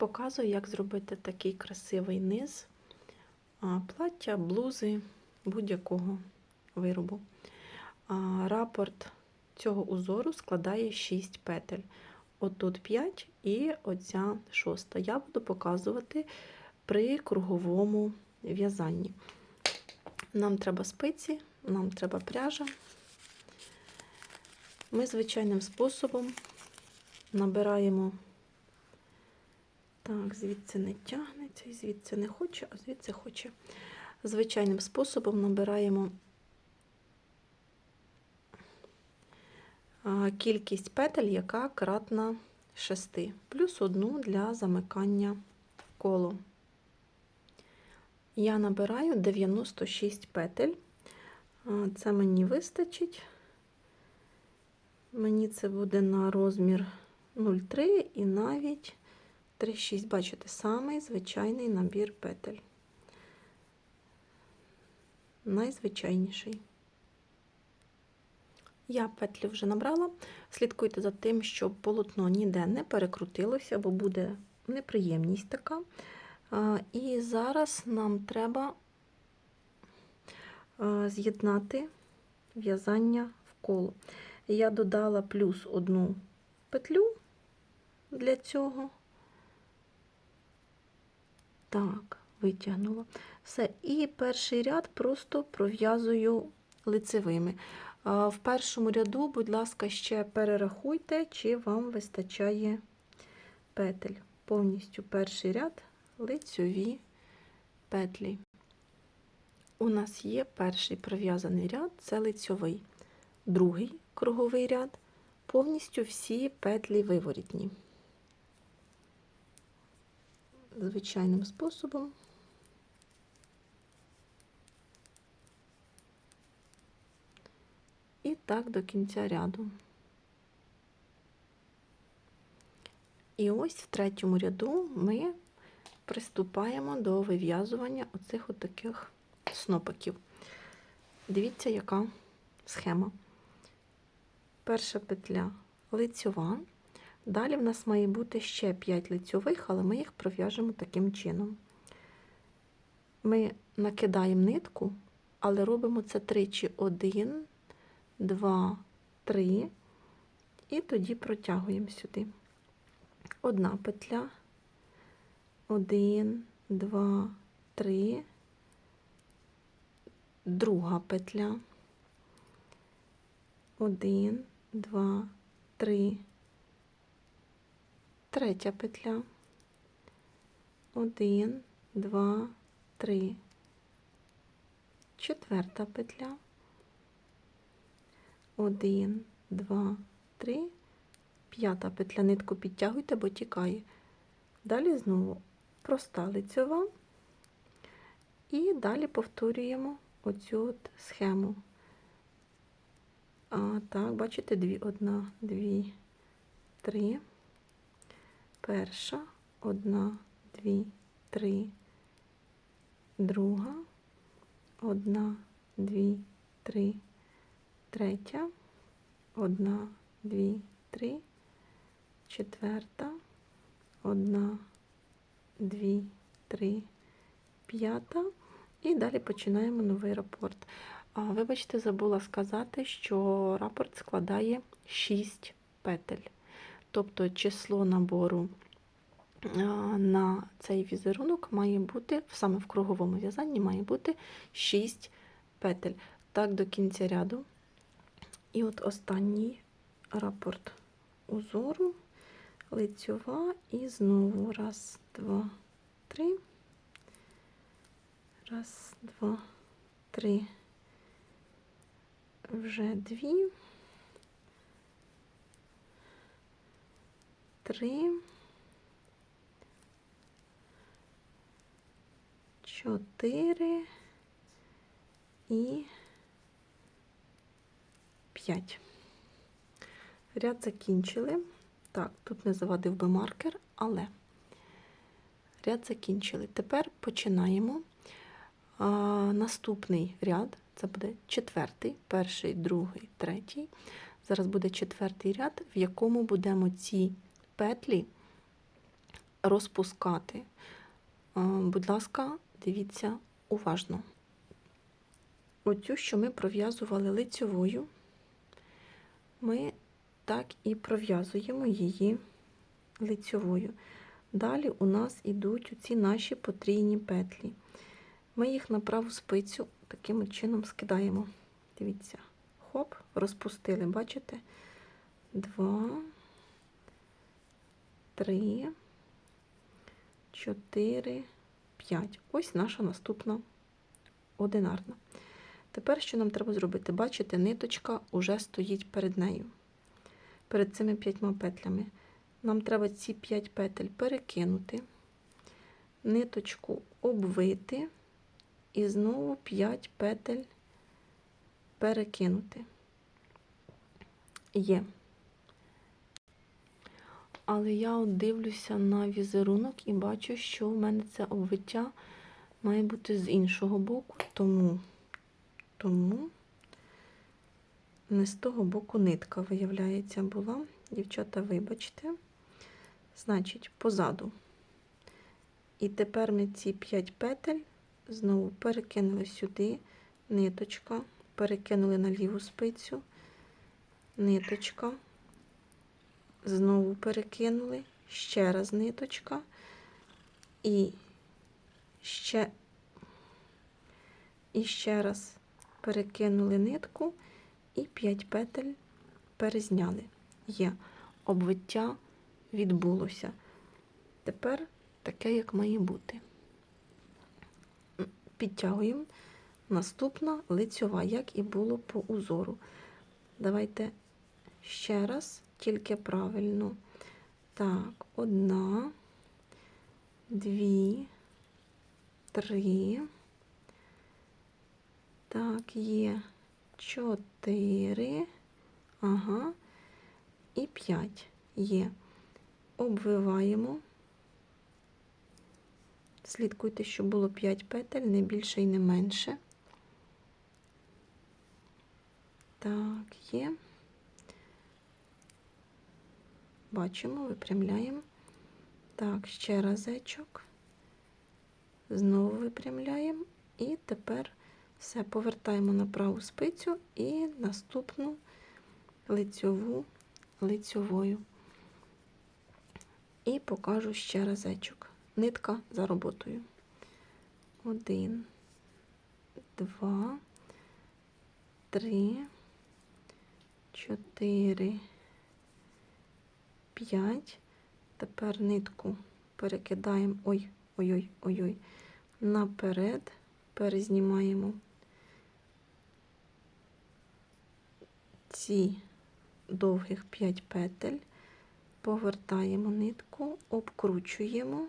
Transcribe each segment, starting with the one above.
Показую, як зробити такий красивий низ плаття, блузи будь-якого виробу. Рапорт цього узору складає 6 петель. Отут 5 і оця шоста. Я буду показувати при круговому в'язанні. Нам треба спиці, нам треба пряжа. Ми звичайним способом набираємо, так, звідси не тягнеться, і звідси не хоче, а звідси хоче. Звичайним способом набираємо кількість петель, яка кратна 6, плюс одну для замикання коло. Я набираю 96 петель. Це мені вистачить. Мені це буде на розмір 0,3 і навіть 3,6. Бачите, самий звичайний набір петель. Найзвичайніший. Я петлю вже набрала. Слідкуйте за тим, щоб полотно ніде не перекрутилося, бо буде неприємність така. І зараз нам треба з'єднати в'язання в коло. Я додала плюс одну петлю для цього. Так, витягнула. Все. І перший ряд просто пров'язую лицевими. В першому ряду, будь ласка, ще перерахуйте, чи вам вистачає петель. Повністю перший ряд лицьові петлі. У нас є перший пров'язаний ряд, це лицьовий. Другий круговий ряд, повністю всі петлі виворітні. Звичайним способом. І так до кінця ряду. І ось в третьому ряду ми приступаємо до вив'язування оцих отаких снопиків. Дивіться, яка схема. Перша петля лицьова. Далі в нас має бути ще 5 лицьових, але ми їх пров'яжемо таким чином. Ми накидаємо нитку, але робимо це тричі: 1, 2, 3, і тоді протягуємо сюди. Одна петля, 1, 2, 3, друга петля. 1, 2, 3, третя петля, 1, 2, 3, четверта петля, 1, 2, 3, п'ята петля, нитку підтягуйте, бо тікає. Далі знову проста лицьова, і далі повторюємо оцю от схему. А, Так, бачите, дві, одна, дві, три. Перша, одна, дві, три, друга, одна, дві, три, третя, одна, дві, три, четверта, одна, дві, три, п'ята. І далі починаємо новий рапорт. Вибачте, забула сказати, що рапорт складає 6 петель. Тобто число набору на цей візерунок має бути, саме в круговому в'язанні має бути 6 петель. Так, до кінця ряду. І от останній рапорт узору, лицьова, і знову раз, два, три. Раз, два, три вже дві, три, чотири і п'ять. Ряд закінчили. Так, тут не завадив би маркер, але ряд закінчили. Тепер починаємо а, наступний ряд. Це буде четвертий, перший, другий, третій. Зараз буде четвертий ряд, в якому будемо ці петлі розпускати. Будь ласка, дивіться уважно. Оцю, що ми пров'язували лицьовою, ми так і пров'язуємо її лицьовою. Далі у нас йдуть ці наші потрійні петлі. Ми їх на праву спицю таким чином скидаємо. Дивіться, хоп, розпустили, бачите? Два, три, чотири, п'ять. Ось наша наступна одинарна. Тепер що нам треба зробити? Бачите, ниточка вже стоїть перед нею, перед цими п'ятьма петлями. Нам треба ці 5 петель перекинути, ниточку обвити і знову 5 петель перекинути. Є. Але я от дивлюся на візерунок і бачу, що в мене це обвиття має бути з іншого боку, тому, тому не з того боку нитка, виявляється, була. Дівчата, вибачте. Значить, позаду. І тепер ми ці 5 петель знову перекинули сюди, ниточка, перекинули на ліву спицю, ниточка, знову перекинули, ще раз ниточка, і ще, і ще раз перекинули нитку, і 5 петель перезняли. Є обвиття відбулося. Тепер таке, як має бути. Підтягуємо. Наступна лицьова, як і було по узору. Давайте ще раз, тільки правильно. Так, одна, дві, три. Так, є чотири. Ага. І п'ять є обвиваємо. Слідкуйте, щоб було 5 петель, не більше і не менше. Так, є. Бачимо, випрямляємо. Так, ще разечок. Знову випрямляємо. І тепер все повертаємо на праву спицю і наступну лицьову лицьовою. І покажу ще разечок. Нитка за роботою. Один, два, три, чотири, п'ять. Тепер нитку перекидаємо. Ой, ой-ой, ой-ой, наперед, перезнімаємо. Ці довгих 5 петель. Повертаємо нитку, обкручуємо.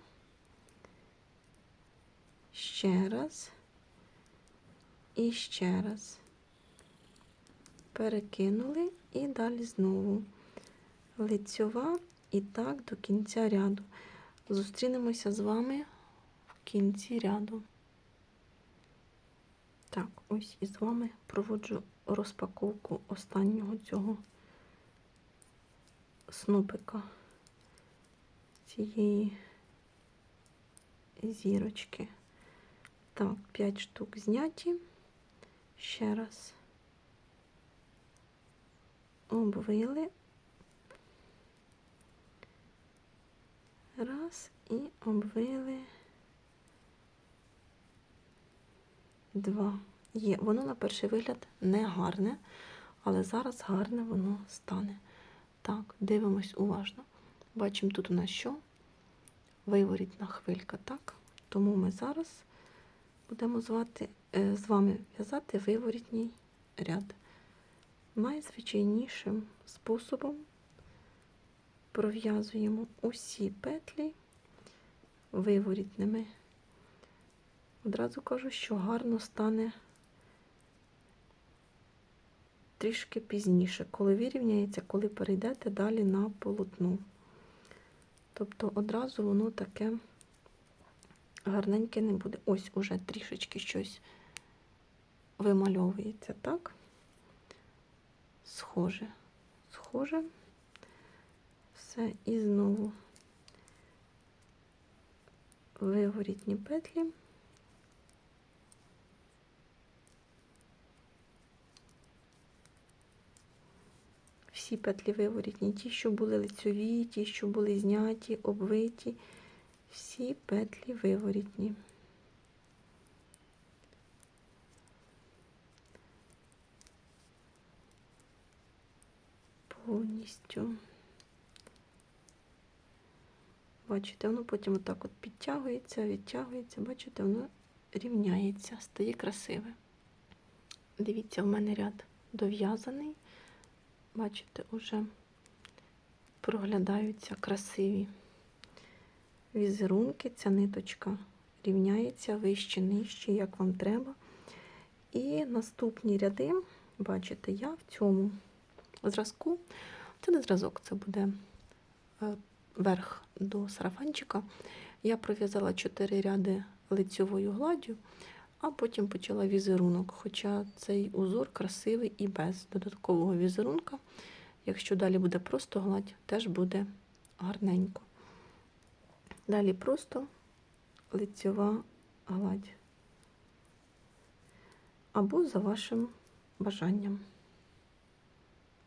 Ще раз. І ще раз. Перекинули і далі знову лицьова і так до кінця ряду. Зустрінемося з вами в кінці ряду. Так, ось і з вами проводжу розпаковку останнього цього снопика цієї зірочки. Так, 5 штук зняті. Ще раз обвили. Раз і обвили два. Є, воно на перший вигляд не гарне, але зараз гарне воно стане. Так, дивимось уважно. Бачимо, тут у нас що? Виворітна хвилька, так? Тому ми зараз будемо звати, е, з вами в'язати виворітній ряд. Найзвичайнішим способом пров'язуємо усі петлі виворітними. Одразу кажу, що гарно стане трішки пізніше, коли вирівняється, коли перейдете далі на полотно. Тобто одразу воно таке гарненьке не буде. Ось уже трішечки щось вимальовується, так? Схоже, схоже. Все, і знову виворітні петлі. Всі петлі виворітні, ті, що були лицьові, ті, що були зняті, обвиті, всі петлі виворітні. Повністю. Бачите, воно потім отак от підтягується, відтягується, бачите, воно рівняється, стає красиве. Дивіться, в мене ряд дов'язаний. Бачите, уже проглядаються красиві візерунки. Ця ниточка рівняється вище, нижче, як вам треба. І наступні ряди, бачите, я в цьому зразку, це не зразок, це буде е, верх до сарафанчика. Я пров'язала 4 ряди лицьовою гладдю, а потім почала візерунок. Хоча цей узор красивий і без додаткового візерунка. Якщо далі буде просто гладь, теж буде гарненько. Далі просто лицьова гладь. Або за вашим бажанням.